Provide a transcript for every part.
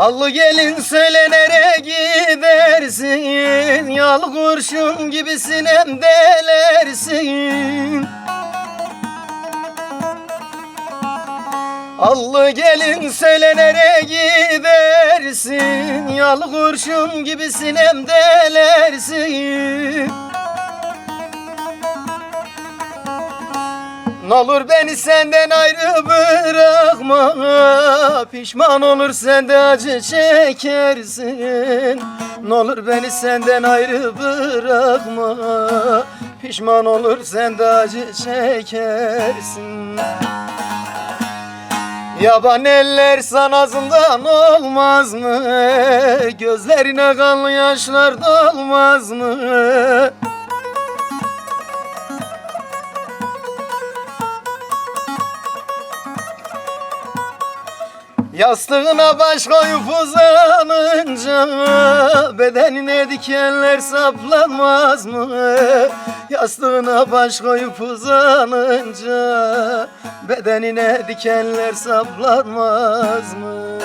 Allı gelin söyle nereye gidersin? Yal kurşun gibisin hem delersin Allı gelin söyle nereye gidersin? Yal kurşun gibisin hem delersin N'olur beni senden ayrı bırakma Pişman olur sen de acı çekersin N'olur beni senden ayrı bırakma Pişman olur sen de acı çekersin Yaban eller sanazından olmaz mı? Gözlerine kanlı yaşlar dolmaz mı? Yastığına baş koyup uzanınca Bedenine dikenler saplanmaz mı? Yastığına baş koyup uzanınca Bedenine dikenler saplanmaz mı?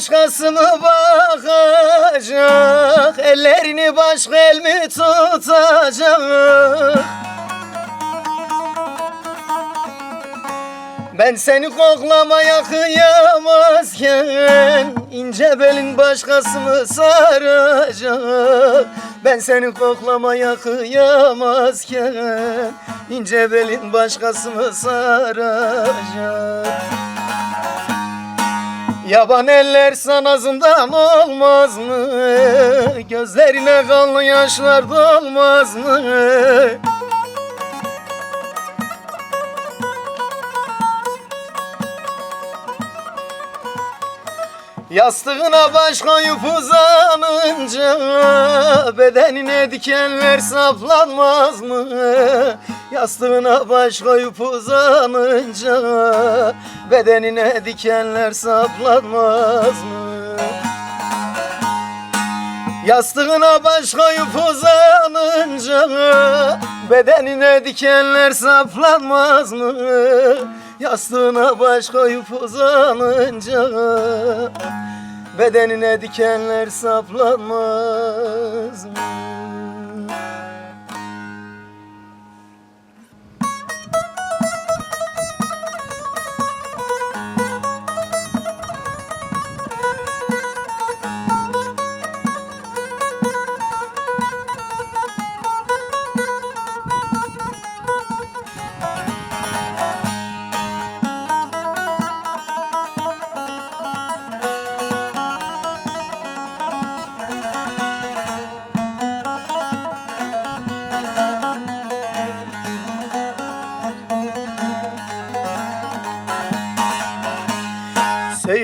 Gözlere başkası mı bakacak. Ellerini başka el mi tutacak? Ben seni koklamaya kıyamazken ince belin başkası mı saracak. Ben seni koklamaya kıyamazken ince belin başkası mı saracak Yaban eller sanazından olmaz mı? Gözlerine kanlı yaşlar dolmaz mı? Yastığına baş koyup uzanınca Bedenine dikenler saplanmaz mı? Yastığına baş koyup uzanınca Bedenine dikenler saplanmaz mı? Yastığına baş koyup uzanınca Bedenine dikenler saplanmaz mı? Yastığına baş koyup uzanınca Bedenine dikenler saplanmaz mı?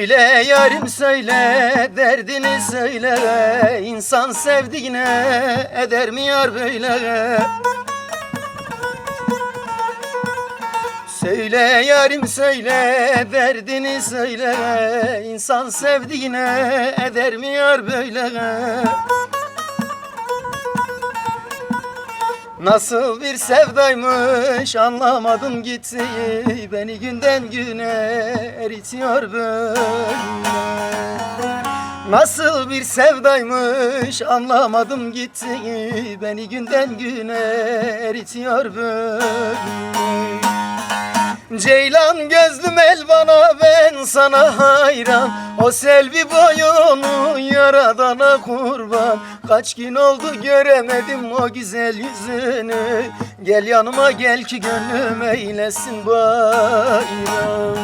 Söyle yarim söyle derdini söyle İnsan sevdiğine eder mi yar böyle? Söyle yarim söyle derdini söyle İnsan sevdiğine eder mi yar böyle Nasıl bir sevdaymış anlamadım gitti Beni günden güne eritiyor böyle. Nasıl bir sevdaymış anlamadım gitti Beni günden güne eritiyor böyle Ceylan gözlüm el bana ben sana hayran. O selvi boyunu yaradana kurban. Kaç gün oldu göremedim o güzel yüzünü. Gel yanıma gel ki gönlüm eylesin bayram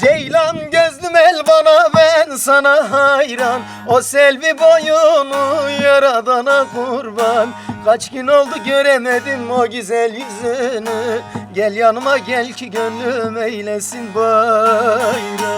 Ceylan el bana ben sana hayran. O selvi boyunu yaradana kurban. Kaç gün oldu göremedim o güzel yüzünü. Gel yanıma gel ki gönlüm eylesin bayram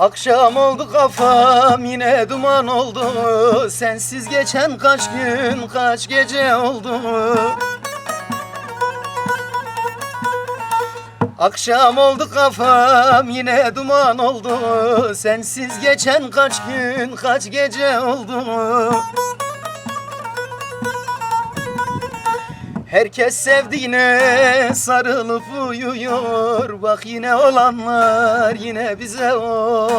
Akşam oldu kafam yine duman oldu Sensiz geçen kaç gün kaç gece oldu Akşam oldu kafam yine duman oldu Sensiz geçen kaç gün kaç gece oldu Herkes sevdiğine sarılıp uyuyor. Bak yine olanlar yine bize oldu.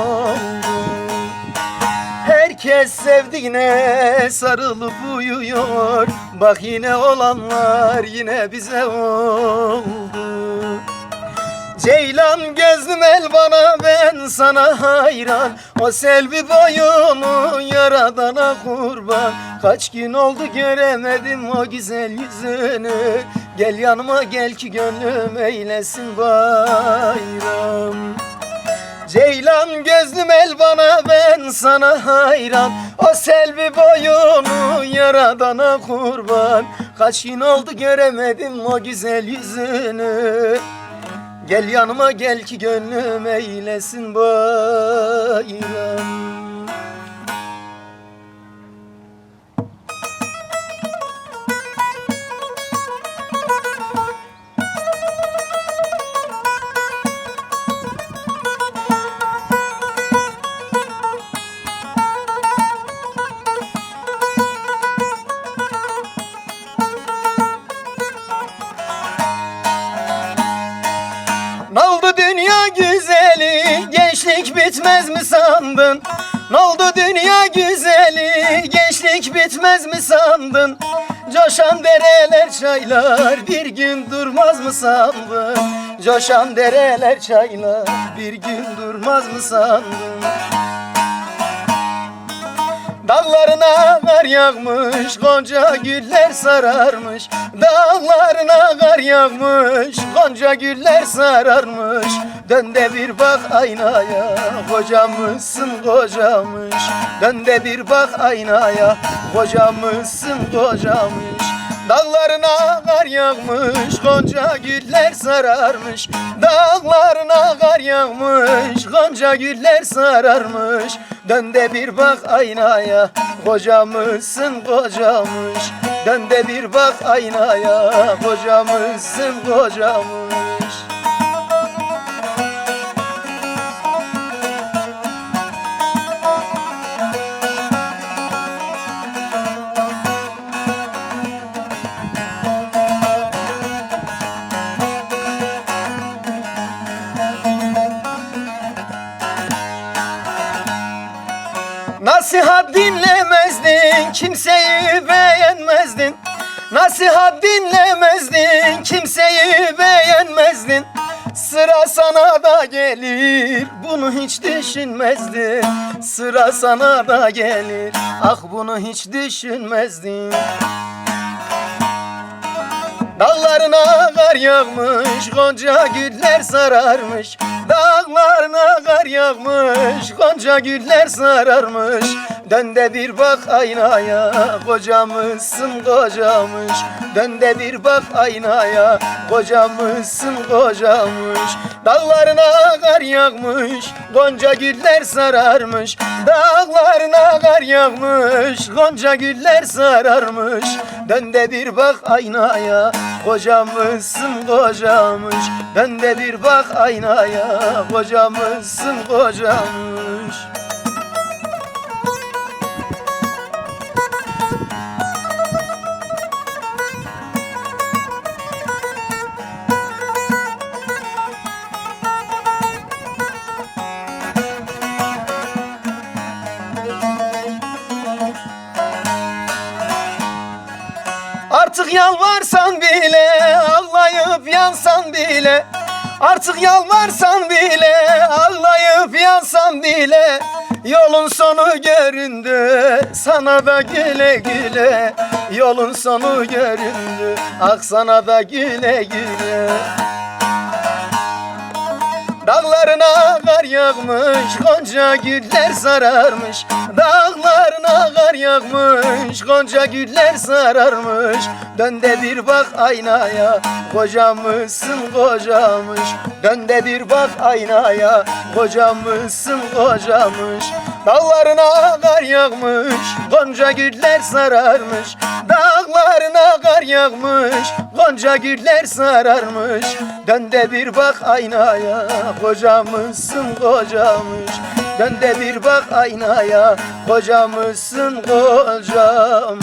Herkes sevdiğine sarılıp uyuyor. Bak yine olanlar yine bize oldu Ceylan gözlüm el bana ben sana hayran. O selvi boyunu yaradana kurban. Kaç gün oldu göremedim o güzel yüzünü. Gel yanıma gel ki gönlüm eylesin bayram. Ceylan gözlüm el bana ben sana hayran. O selvi boyunu yaradana kurban. Kaç gün oldu göremedim o güzel yüzünü Gel yanıma gel ki gönlüm eylesin bayram dünya güzeli gençlik bitmez mi sandın? Ne oldu dünya güzeli gençlik bitmez mi sandın? Coşan dereler çaylar bir gün durmaz mı sandın? Coşan dereler çaylar bir gün durmaz mı sandın? Dağlarına kar yağmış, gonca güller sararmış. Dağlarına kar yağmış, gonca güller sararmış. Dön de bir bak aynaya, kocamışsın kocamış Dön de bir bak aynaya, kocamışsın kocamış Dağlarına kar yağmış, gonca güller sararmış. Dağlarına kar yağmış, gonca güller sararmış Dön de bir bak aynaya, kocamışsın kocamış. Dön de bir bak aynaya, kocamışsın kocamış Nasihat dinlemezdin, kimseyi beğenmezdin. Nasihat dinlemezdin, kimseyi beğenmezdin. Sıra sana da gelir, bunu hiç düşünmezdin. Sıra sana da gelir, ah bunu hiç düşünmezdin Dağlarına kar yağmış, gonca güller sararmış. Dağlarına kar yağmış, gonca güller sararmış. Dön de bir bak aynaya, kocamışsın kocamış Dön de bir bak aynaya, kocamışsın kocamış Dağlarına kar yağmış, gonca güller sararmış. Dağlarına kar yağmış, gonca güller sararmış. Dön de bir bak aynaya, kocamışsın kocamış Dön de bir bak aynaya, kocamışsın kocamış Artık yalvarsan bile ağlayıp yansan bile. Artık yalvarsan bile ağlayıp yansan bile. Yolun sonu göründü sana da güle güle. Yolun sonu göründü ah sana da güle güle Dağlarına kar yağmış, gonca güller sararmış. Dağlarına kar yağmış, gonca güller sararmış. Dön de bir bak aynaya, kocamışsın kocamış. Dön de bir bak aynaya, kocamışsın kocamış Dağlarına kar yağmış, gonca güller sararmış. Dağlarına kar yağmış, gonca güller sararmış. Dön de bir bak aynaya, kocamışsın kocamış Dön de bir bak aynaya, kocamışsın kocamış